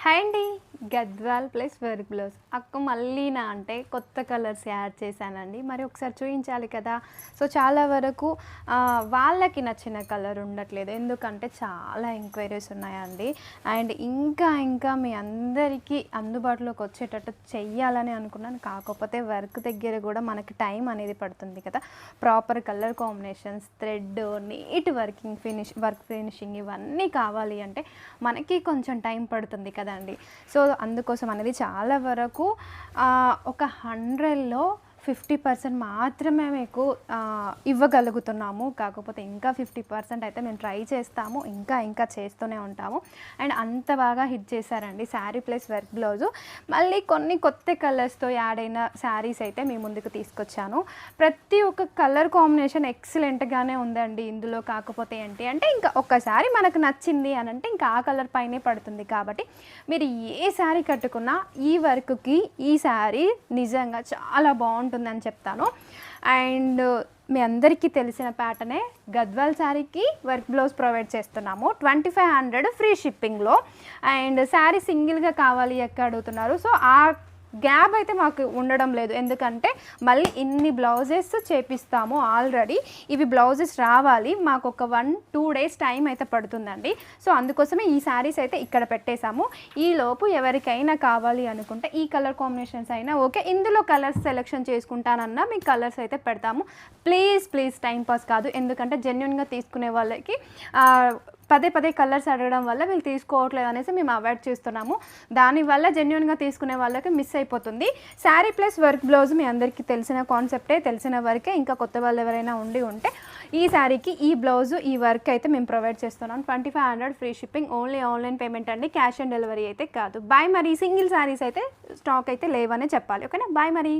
Hi అండి. Gadwal plus work blouse. అక్క మళ్ళీ నా అంటే కొత్త కలర్స్ యాడ్ చేశానండి. మరి ఒకసారి చూపించాలి కదా. సో చాలా వరకు వాళ్ళకి నచ్చిన కలర్ ఉండట్లేదు. ఎందుకంటే చాలా ఎంక్వైరీస్ ఉన్నాయండి. అండ్ ఇంకా ఇంకా మీ అందరికీ అందుబాటులోకి వచ్చేటట్టు చెయ్యాలని అనుకున్నాను. కాకపోతే వర్క్ దగ్గర కూడా మనకి టైం అనేది పడుతుంది కదా. Proper colour combinations thread neat working finish work finishing ఇవన్నీ కావాలి అంటే మనకి కొంచెం టైం పడుతుంది కదండి. సో అందుకోసం అనేది చాలా వరకు ఆ, ఒక హండ్రెడ్లో ఫిఫ్టీ పర్సెంట్ మాత్రమే మీకు ఇవ్వగలుగుతున్నాము. కాకపోతే ఇంకా ఫిఫ్టీ పర్సెంట్ అయితే మేము ట్రై చేస్తాము. ఇంకా ఇంకా చేస్తూనే ఉంటాము. అండ్ అంత బాగా హిట్ చేశారండి శారీ ప్లస్ వర్క్ బ్లౌజు. మళ్ళీ కొన్ని కొత్త కలర్స్తో యాడ్ అయిన శారీస్ అయితే మీ ముందుకు తీసుకొచ్చాను. ప్రతి ఒక్క కలర్ కాంబినేషన్ ఎక్సలెంట్గానే ఉందండి ఇందులో. కాకపోతే ఏంటి అంటే ఇంకా ఒక్కసారి మనకు నచ్చింది అని అంటే ఇంకా ఆ కలర్ పైనే పడుతుంది కాబట్టి మీరు ఏ శారీ కట్టుకున్నా ఈ వర్క్కి ఈ శారీ నిజంగా చాలా బాగుంటుంది. బాగుంటుందని చెప్తాను. అండ్ మీ అందరికీ తెలిసిన ప్యాటర్నే గద్వాల్ శారీకి వర్క్ బ్లౌజ్ ప్రొవైడ్ చేస్తున్నాము. ట్వంటీ ఫైవ్ హండ్రెడ్ ఫ్రీ షిప్పింగ్లో. అండ్ శారీ సింగిల్గా కావాలి ఎక్కడ అడుగుతున్నారు. సో ఆ గ్యాప్ అయితే మాకు ఉండడం లేదు. ఎందుకంటే మళ్ళీ ఇన్ని బ్లౌజెస్ చేపిస్తాము ఆల్రెడీ. ఇవి బ్లౌజెస్ రావాలి. మాకు ఒక వన్ టూ డేస్ టైం అయితే పడుతుందండి. సో అందుకోసమే ఈ శారీస్ అయితే ఇక్కడ పెట్టేశాము. ఈ లోపు ఎవరికైనా కావాలి అనుకుంటే ఈ కలర్ కాంబినేషన్స్ అయినా ఓకే. ఇందులో కలర్స్ సెలెక్షన్ చేసుకుంటానన్నా మీకు కలర్స్ అయితే పెడతాము. ప్లీజ్ ప్లీజ్ టైం పాస్ కాదు. ఎందుకంటే జెన్యున్గా తీసుకునే వాళ్ళకి పదే పదే కలర్స్ అడగడం వల్ల వీళ్ళు తీసుకోవట్లేదు అనేసి మేము అవాయిడ్ చేస్తున్నాము. దానివల్ల జెన్యున్గా తీసుకునే వాళ్ళకి మిస్ అయిపోతుంది. శారీ ప్లస్ వర్క్ బ్లౌజ్ మీ అందరికీ తెలిసిన కాన్సెప్టే తెలిసిన వరకే ఇంకా కొత్త వాళ్ళు ఎవరైనా ఉండి ఉంటే ఈ శారీకి ఈ బ్లౌజ్ ఈ వర్క్ అయితే మేము ప్రొవైడ్ చేస్తున్నాం. Twenty five hundred free shipping only online payment అండి. క్యాష్ ఆన్ డెలివరీ అయితే కాదు. బాయ్ మరి సింగిల్ శారీస్ అయితే స్టాక్ అయితే లేవనే చెప్పాలి. ఓకేనా? బాయ్ మరి.